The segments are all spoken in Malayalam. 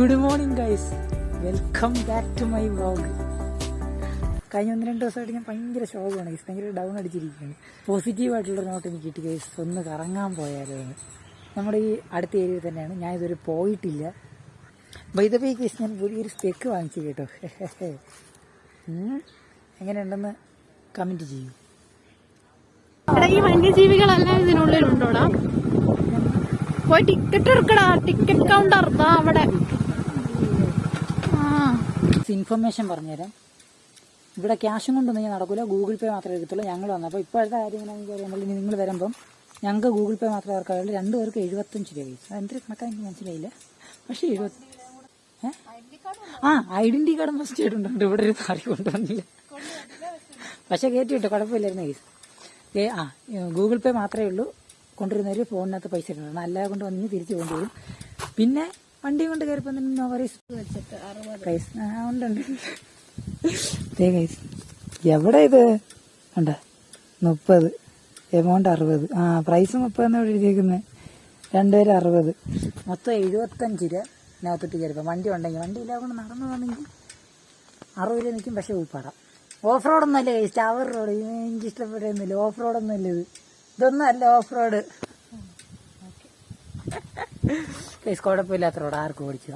Good morning guys welcome back to my vlog കഴിഞ്ഞ ഒന്ന് രണ്ട് ദിവസമായിട്ട് ഞാൻ ഭയങ്കര ശോകമാണ് ഗൈസ് ഭയങ്കര ഡൗൺ അടിച്ചിരിക്കുകയാണ്. പോസിറ്റീവായിട്ടുള്ള നോട്ട് എനിക്ക് കിട്ടി ഗൈസ് ഒന്ന് കറങ്ങാൻ പോയാലോ നമ്മുടെ ഈ അടുത്ത ഏരിയ തന്നെയാണ്. ഞാൻ ഇതുവരെ പോയിട്ടില്ല. വൈദവേ ഗൈസ് ഞാൻ പുതിയൊരു സ്പെക്ക് വാങ്ങിച്ചു കേട്ടോ. എങ്ങനെയുണ്ടെന്ന് കമന്റ് ചെയ്യൂ. ഈ വന്യജീവികളെല്ലാം ഇതിനുള്ളിലുണ്ടോടാ? പോയി ടിക്കറ്റ് എടുക്കടാ. ടിക്കറ്റ് കൗണ്ടർ അവിടെ. ഇൻഫർമേഷൻ പറഞ്ഞുതരാം. ഇവിടെ ക്യാഷും കൊണ്ടൊന്നും ഞാൻ നടക്കില്ല ഗൂഗിൾ പേ മാത്രമേ എടുത്തുള്ളൂ. ഞങ്ങൾ വന്നപ്പോൾ ഇപ്പോഴത്തെ കാര്യം എങ്ങനെയാണെന്ന് പറയുമ്പോൾ നിങ്ങൾ വരുമ്പം ഞങ്ങൾക്ക് ഗൂഗിൾ പേ മാത്രമേ അവർക്കായുള്ളൂ രണ്ട് പേർക്ക് എഴുപത്തഞ്ച് രൂപ കഴിച്ചു എന്തൊരു കണക്കാ എനിക്ക് മനസ്സിലായില്ല. പക്ഷേ എഴുപത്തി? ആ ഐഡന്റി കാർഡ് ഫസ്റ്റ് ആയിട്ടുണ്ട്. ഇവിടെ ഒരു താറി കൊണ്ടുവന്നില്ല. പക്ഷെ കയറ്റി കിട്ടും കുഴപ്പമില്ലായിരുന്നു കേസ് ആ ഗൂഗിൾ പേ മാത്രമേ ഉള്ളൂ. കൊണ്ടുവരുന്നവർ ഫോണിനകത്ത് പൈസ ഇടണം. അല്ലാതെ കൊണ്ട് വന്നു തിരിച്ചു കൊണ്ടുവരും. പിന്നെ വണ്ടി കൊണ്ട് കയറിപ്പോ എവിടെ ഇത്? ഉണ്ട് മുപ്പത്. എമൗണ്ട് അറുപത്. ആ പ്രൈസ് മുപ്പത് എന്ന് ഇവിടെ എഴുതിയേക്കുന്നത് രണ്ടുപേരും അറുപത്. മൊത്തം എഴുപത്തഞ്ച് രൂപ ഇതിനകത്തോട്ട് കയറിപ്പോൾ വണ്ടി ഉണ്ടെങ്കിൽ വണ്ടി ഇല്ലാതെ കൊണ്ട് നടന്നു വന്നെങ്കിൽ അറുപത് രൂപ നിൽക്കും പക്ഷേ ഉൾപ്പെടാം ഓഫ് റോഡൊന്നും അല്ലേ ടവർ റോഡ് എനിക്ക് ഇഷ്ടപ്പെടുന്നില്ല ഓഫ് റോഡൊന്നും ഇല്ല ഇത്. ഇതൊന്നും അല്ല ഓഫ് റോഡ് കുഴപ്പമില്ലാത്ത റോഡ് ആർക്കും ഓടിച്ചു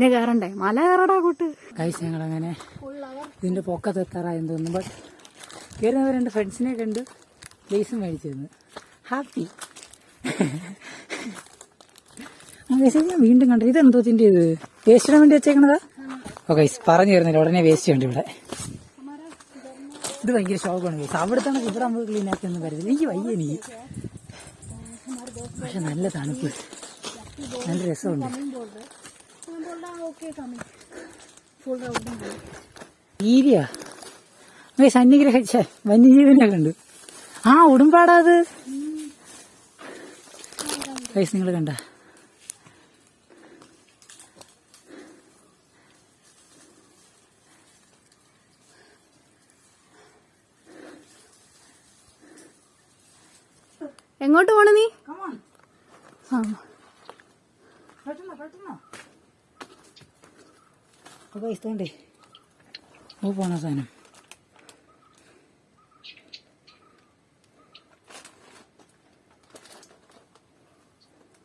പിന്നെ കയറണ്ടേ മല കയറടാ കൂട്ട് കൈസങ്ങളങ്ങനെ ഞങ്ങൾ അങ്ങനെ ഇതിന്റെ പൊക്കത്ത് എത്താറായെന്ന് തോന്നുന്നു. ബട്ട് കയറുന്നവർ രണ്ട് ഫ്രണ്ട്സിനെ കണ്ട് ലേസും മേടിച്ചിരുന്നു ഹാപ്പി വീണ്ടും കണ്ടു. ഇത് എന്തോ ഇതിന്റെ ഇത് വേസ്റ്റിടാൻ വേണ്ടി വെച്ചേക്കണതാ? ഓക്കെ ഗൈസ് പറഞ്ഞു തരുന്നില്ല. ഉടനെ വേസ്റ്റ് ഉണ്ട് ഇവിടെ. ഇത് ഭയങ്കര ഷോക്കാണ് കേസ് അവിടുത്തെ ഇവിടെ നമുക്ക് ക്ലീൻ ആക്കി ഒന്നും വരുന്നില്ല എനിക്ക് വയ്യ എനിക്ക് പക്ഷെ നല്ല തണുപ്പ്. നല്ല രസമുണ്ട്. ഈരിയ സന്നിഗ്രഹിച്ച വന്യജീവിനെ കണ്ടു. ആ ഉടുമ്പാടാ അത്. ഗൈസ് നിങ്ങൾ കണ്ട. എങ്ങോട്ട് പോണ നീ? ആ. ഗൈസ് തോണ്ടേ ഓ പോണ സാധനം.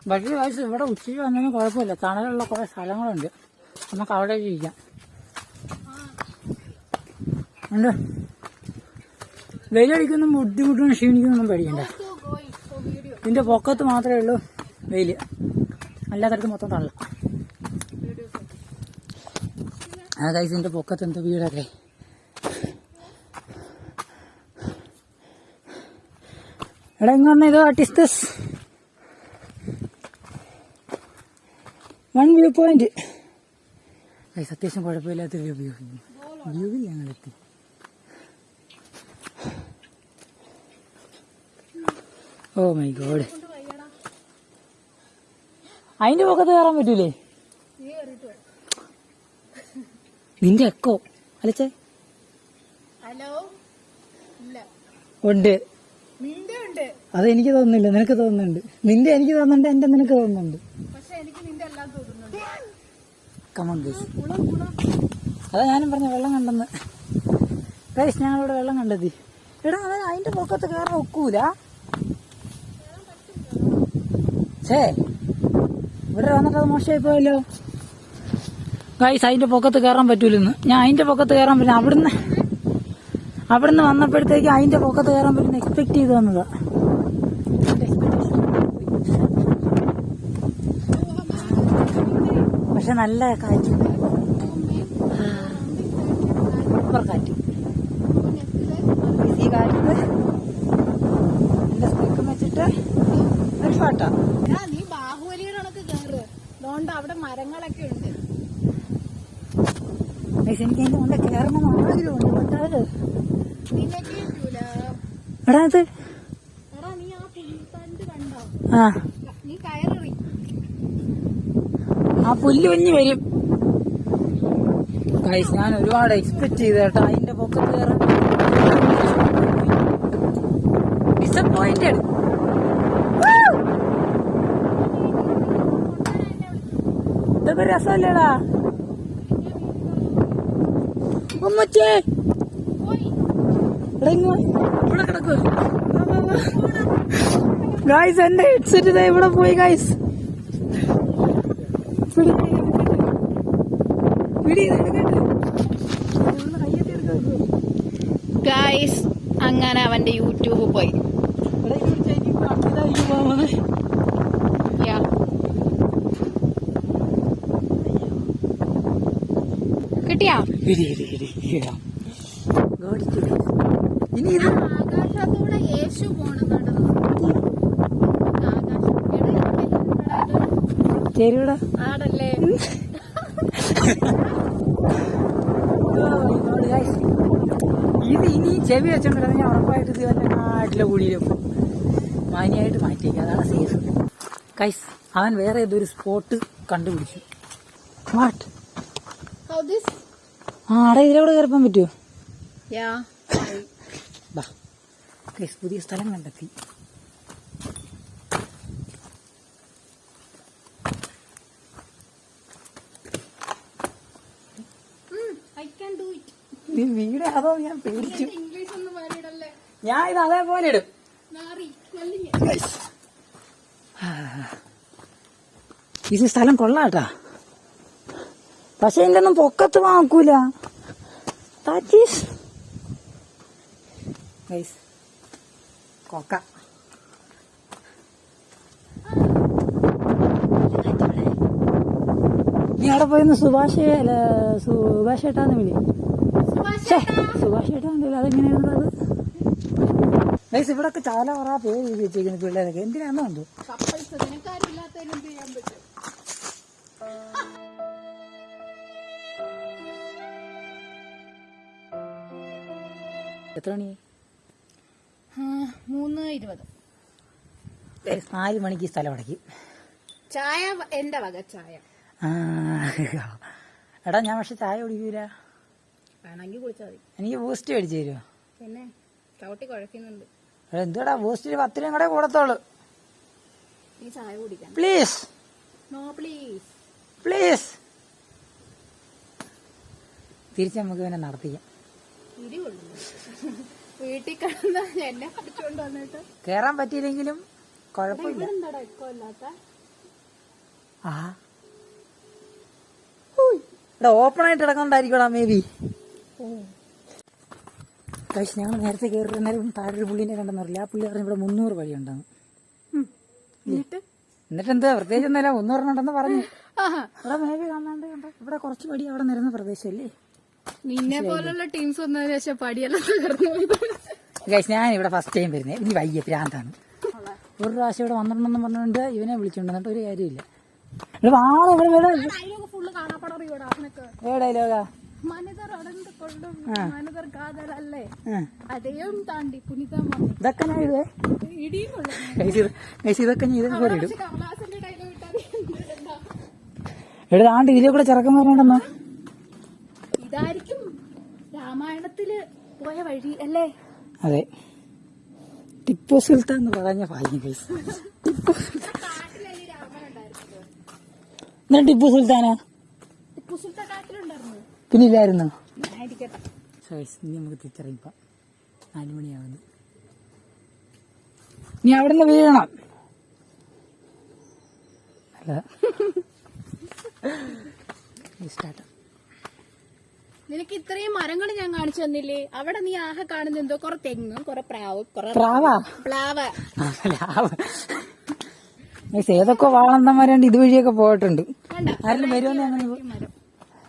വലിയ വയസ്സ് ഇവിടെ ഉച്ചയ്ക്ക് വന്നതിന് കുഴപ്പമില്ല. തണലുള്ള കുറെ സ്ഥലങ്ങളുണ്ട്. നമുക്ക് അവിടെ ജീവിക്കാം ഉണ്ട്. വെയിലടിക്കൊന്നും ബുദ്ധിമുട്ടും ക്ഷീണിക്കൊന്നും പേടിക്കണ്ട. ഇതിന്റെ പൊക്കത്ത് മാത്രമേ ഉള്ളൂ വെയിൽ. അല്ലാത്തടത്ത് മൊത്തം തള്ള. ആ ഇതിന്റെ പൊക്കത്ത് എന്തോ വീടൊക്കെ എടാ ഇങ്ങനെ ഇത് what is this one viewpoint അത്യാവശ്യം കുഴപ്പമില്ലാത്ത വ്യൂ വ്യൂ വ്യൂവിൽ ഞങ്ങളെത്തി ഓ മൈ ഗോഡ് അതിന്റെ പൊക്കത്ത് കയറാൻ പറ്റൂലേ? നിന്റെ എക്കോ അലച്ചേ. ഹലോ? ഉണ്ട്. അത് എനിക്ക് തോന്നുന്നില്ല. നിനക്ക് തോന്നുന്നുണ്ട്. നിന്റെ എനിക്ക് തോന്നുന്നുണ്ട്. എന്റെ നിനക്ക് തോന്നുന്നുണ്ട്. കമൺ ഗൈസ് അതാ ഞാനും പറഞ്ഞ വെള്ളം കണ്ടെന്ന്. ഗൈസ് ഞങ്ങളിവിടെ വെള്ളം കണ്ടെത്തി. എടാ അത് അതിന്റെ പൊക്കത്ത് കയറാൻ ഒക്കൂല. ഛേ. ഇവിടെ വന്നിട്ട് അത് മോശമായി പോയല്ലോ. ഗൈസ് അതിന്റെ പൊക്കത്ത് കയറാൻ പറ്റൂലെന്ന്. ഞാൻ അതിന്റെ പൊക്കത്ത് കയറാൻ പറ്റില്ല അവിടുന്ന് അവിടുന്ന് വന്നപ്പോഴത്തേക്ക് അതിന്റെ പൊക്കത്ത് കയറാൻ പറ്റുന്ന എക്സ്പെക്ട് ചെയ്ത് വന്നതാ. പക്ഷെ നല്ല കാറ്റ്. സൂപ്പർ കാറ്റ്. ഈ കാറ്റിന് എന്റെ സ്പീക്കർ വെച്ചിട്ട് ഒരു പാട്ടാ നീ ബാഹുബലിയുടെ കണക്ക് കയറ് അതുകൊണ്ട് അവിടെ മരങ്ങളൊക്കെ ഉണ്ട്. എടാ അത്. ആ. ആ പുല്ല് കുഞ്ഞ് വരും. ഗൈസ് ഞാൻ ഒരുപാട് എക്സ്പെക്ട് ചെയ്ത കേട്ടോ. അതിന്റെ പൊക്കത്ത് ഡിസപ്പോയിന്റഡ് ഇതൊക്കെ രസമല്ലേടാ? ഇവിടെ കിടക്കുക ഗായ്സ് എന്റെ ഹെഡ്സെറ്റ് ഇതാ ഇവിടെ പോയി ഗായ്സ്. ഗായ്സ് അങ്ങനെ അവന്റെ യൂട്യൂബ് പോയി. കിട്ടിയാ? ഇനി ഇത് ആകാശത്തൂടെ യേശു പോണെന്നുണ്ട് ആടല്ലേ? ഇത് ഇനി ചെവി വെച്ചോണ്ടിരുന്ന ഞാൻ ഉറപ്പായിട്ട് ഇത് വല്ല നാട്ടിലെ കുഴിയിലും മാനിയായിട്ട് മാറ്റിയേക്കും. അതാണ് സേഫ് കൈസ് അവൻ വേറെ ഏതൊരു സ്പോട്ട് കണ്ടുപിടിച്ചു. What How this? ആ അടാ ഇതിലൂടെ കയറിപ്പാൻ പറ്റുമോ പുതിയ സ്ഥലം കണ്ടെത്തി. നീ വീട് അതോ ഞാൻ പേടിച്ചു? ഞാൻ ഇത് അതേപോലെ ഇടും. ഇത് സ്ഥലം കൊള്ളാട്ടാ. പക്ഷെ എന്റെ ഒന്നും പൊക്കത്ത് വാങ്ങൂല കൊക്ക. നീ അവിടെ പോയിന്ന് സുഭാഷ് അല്ല സുഭാഷ് ഏട്ടാന്ന് വിളി. സുഭാഷ് ഏട്ടാണ്ടല്ലോ അതെങ്ങനെയാണ് അത് ഗൈസ് ഇവിടെ ഒക്കെ ചാല പറ പേര് എഴുതി വെച്ചേക്കുന്നു പിള്ളേരൊക്കെ. എന്തിനാന്നോ എത്ര മണി മൂന്ന് ഇരുപത്. നാല് മണിക്ക് സ്ഥലം അടയ്ക്കും. ചായ എന്റെ വക ചായ. എടാ ഞാൻ പക്ഷെ ചായ കുടിക്കൂല. വേണമെങ്കിൽ കുടിച്ചാൽ മതി. എനിക്ക് ബൂസ്റ്റ് മേടിച്ചു തരുമോ പിന്നെ ചവിട്ടി കുഴക്കുന്നുണ്ട്. എടാ, എന്തുവാടാ ബൂസ്റ്റിന് പത്ത് രൂപ കൂടെ കൂടത്തോളൂ നീ ചായ പ്ലീസ് നോ പ്ലീസ് പ്ലീസ് തിരിച്ച് നമുക്ക് പിന്നെ നടത്തിക്കാം. ഇരി കൊള്ളുന്നു വീട്ടിൽ കിടന്ന എന്നെ പഠിച്ചുകൊണ്ട് വന്നിട്ട്. കേറാൻ പറ്റിയില്ലെങ്കിലും കുഴപ്പമില്ല. ഇവിടെ എന്താടാ എക്കോ ഇല്ലാത്ത? ആ. ഇവിടെ ഓപ്പൺ ആയിട്ട് കിടക്കണ്ടായിരിക്കടാ മേ ബി കഴിച്ച് ഞങ്ങൾ നേരത്തെ കയറി നേരം താഴെ ഒരു പുള്ളിനെ കണ്ടെന്നറിയില്ല ആ പുള്ളി പറഞ്ഞു ഇവിടെ മുന്നൂറ് വഴി ഉണ്ടെന്ന് എന്നിട്ട്? എന്താ പ്രത്യേകിച്ച് ഒന്നുമില്ല. മുന്നൂറ് ഉണ്ടെന്ന് പറഞ്ഞു. ഇവിടെ മേ ബി കാണാണ്ട് കണ്ട? ഇവിടെ കുറച്ച് പടി അവിടെ നിരന്ന പ്രദേശമല്ലേ? നിന്നെ പോലുള്ള ടീംസ് വന്നതിന് ശേഷം പടിയെല്ലാം ഗൈസ് ഞാൻ ഇവിടെ ഫസ്റ്റ് ടൈം വരുന്നത് ഇനി വയ്യ പ്രാന്താണ് ഒരു പ്രാവശ്യം ഇവിടെ വന്നിട്ടുണ്ടെന്ന് പറഞ്ഞുകൊണ്ട് ഇവനെ വിളിച്ചിട്ടുണ്ടെന്നിട്ട് ഒരു കാര്യമില്ല ഇടാണ്ട് ഇതൊക്കെ ഞാൻ ഇതൊക്കെ ഞാൻ ഇതൊക്കെ പോലെ ഇടും. ആണ്ട് ഇതിലെ കൂടെ ചെറുക്കന്മാരുണ്ടെന്നോ? ഇതായിരിക്കും രാമായണത്തിൽ പോയ വഴി അല്ലേ? അതെ. ടിപ്പു സുൽത്താൻ എന്ന് പറഞ്ഞ ഭാഗ്യം ഗൈസ് ടിപ്പു ഉണ്ടായിരുന്നത് എന്നിട്ട് ടിപ്പു സുൽത്താനാ? ടിപ്പു സുൽത്താൻ കാട്ടിലുണ്ടായിരുന്നു. പിന്നെ ഇല്ലായിരുന്നു ആയിരിക്കട്ടെ ഗൈസ് ഇനി നമുക്ക് തിരിച്ചറിയിപ്പം നാല് മണിയാവുന്നു. നീ അവിടെ നിന്ന് വീഴണം. അല്ല. സ്റ്റാർട്ട് നിനക്ക് ഇത്രയും മരങ്ങൾ ഞാൻ കാണിച്ചു തന്നില്ലേ? അവിടെ നീ ആഹ കാണുന്ന എന്തോ കൊറേ തെങ്ങും കൊറേ പ്രാവ് കുറെ പ്രാവാ? പ്ലാവ്. ഏതൊക്കെ വാളന്തന്മാരുണ്ട് ഇതുവഴിയൊക്കെ പോയിട്ടുണ്ട്. ആരെങ്കിലും വരുമെന്ന്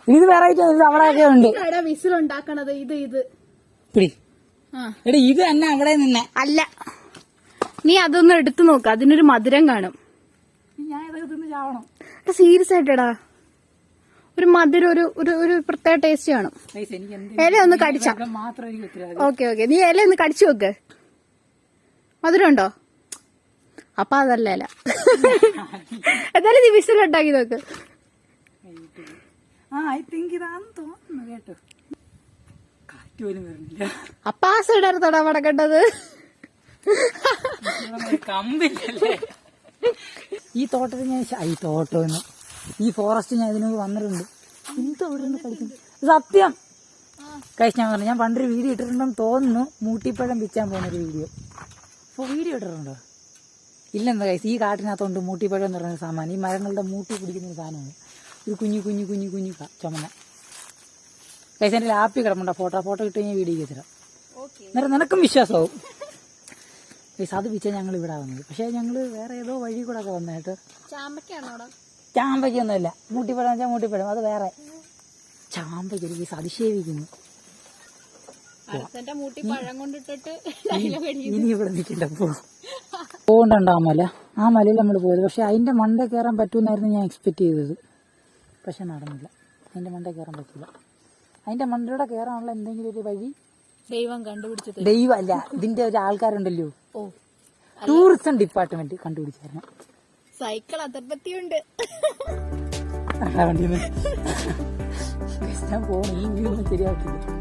ഇത് വെറൈറ്റി അവിടെയൊക്കെ ഉണ്ട്. വിസിൽ ഉണ്ടാക്കണത് ഇത് ഇത്. പിടി. എടി ഇത് തന്നെ അവിടെ നിന്നെ. അല്ല. നീ അതൊന്ന് എടുത്തു നോക്ക അതിനൊരു മധുരം കാണും. ഞാൻ ചാവണം. സീരിയസ് ആയിട്ടടാ. ഒരു മധുരം ഒരു ഒരു ഒരു പ്രത്യേക ടേസ്റ്റ് കാണും. എനിക്ക് എന്ത് ഇല ഒന്ന് കടിച്ച. ഓക്കെ ഓക്കെ നീ ഇല ഒന്ന് കടിച്ചു നോക്ക്. മധുരം ഉണ്ടോ? അപ്പൊ അതല്ല ഇല. എന്തായാലും നീ വിസിൽ ഉണ്ടാക്കി നോക്ക്. ആ ഐ തിങ്ക് ഇതാന്ന് തോന്നുന്നു കാറ്റ് പോലും വരുന്നില്ല അപ്പൊ ആ സൈഡ് വടക്കേണ്ടത് ഇവിടെ ഈ തോട്ടത്തിൽ ഞാൻ ഈ തോട്ടം ഈ ഫോറസ്റ്റ് ഞാൻ ഇതിനു വന്നിട്ടുണ്ട്. എന്തോ ഇവിടെ കളിക്കുന്നു സത്യം. കഴിച്ച് ഞാൻ പറഞ്ഞു ഞാൻ പണ്ടൊരു വീഡിയോ ഇട്ടിട്ടുണ്ടെന്ന് തോന്നുന്നു മൂട്ടിപ്പഴം പിച്ചാൻ പോകുന്ന ഒരു വീഡിയോ അപ്പോൾ വീഡിയോ ഇട്ടിട്ടുണ്ടോ? ഇല്ലെന്താ കൈസ് ഈ കാട്ടിനകത്തോണ്ട് മൂട്ടിപ്പഴം എന്ന് പറയുന്ന സാധനമാണ് ഈ മരങ്ങളുടെ മൂട്ടി പിടിക്കുന്ന ഒരു സാധനമാണ്. ഒരു കുഞ്ഞു കുഞ്ഞു കുഞ്ഞു കുഞ്ഞു ചുമന്ന. കൈസ് എന്റെ ലാപ്പി കിടപ്പുണ്ടോ. ഫോട്ടോ ഫോട്ടോ ഇട്ട് ഞാൻ വീഡിയോ ചെയ്തു അന്നേരം നിനക്കും വിശ്വാസമാവും. ഗൈസ് അത് പിച്ചാൽ ഞങ്ങൾ ഇവിടെ വന്നത്. പക്ഷേ ഞങ്ങൾ വേറെ ഏതോ വഴി കൂടെ ഒക്കെ വന്നായിട്ട് ചാമ്പക്കാണോടാ ചാമ്പയ്ക്കൊന്നുമില്ല. മൂട്ടിപ്പഴം വെച്ചാൽ മൂട്ടിപ്പഴം അത് വേറെ. ചാമ്പയ്ക്ക് എനിക്ക് സതിശേവിക്കുന്നു പോകണ്ടണ്ട ഇനി ഇവിടെ നിൽക്കണ്ട പോ. പോകണ്ടോ ആ മല. ആ മലയിൽ നമ്മൾ പോയത്. പക്ഷെ അതിന്റെ മണ്ട കയറാൻ പറ്റുമെന്നായിരുന്നു ഞാൻ എക്സ്പെക്ട് ചെയ്തത്. പക്ഷെ നടന്നില്ല. അതിന്റെ മണ്ട കയറാൻ പറ്റില്ല. അതിന്റെ മണ്ടയുടെ കയറാനുള്ള എന്തെങ്കിലും ഒരു വഴി? ദൈവം കണ്ടുപിടിച്ചത് ദൈവമല്ല ഇതിന്റെ ഒരു ആൾക്കാരുണ്ടല്ലോ. ടൂറിസം ഡിപ്പാർട്ട്മെന്റ് കണ്ടുപിടിച്ചായിരുന്നു. സൈക്കിൾ അതിർപ്പത്തിയുണ്ട് വണ്ടിയിൽ നിന്ന് ശരിയാക്കില്ല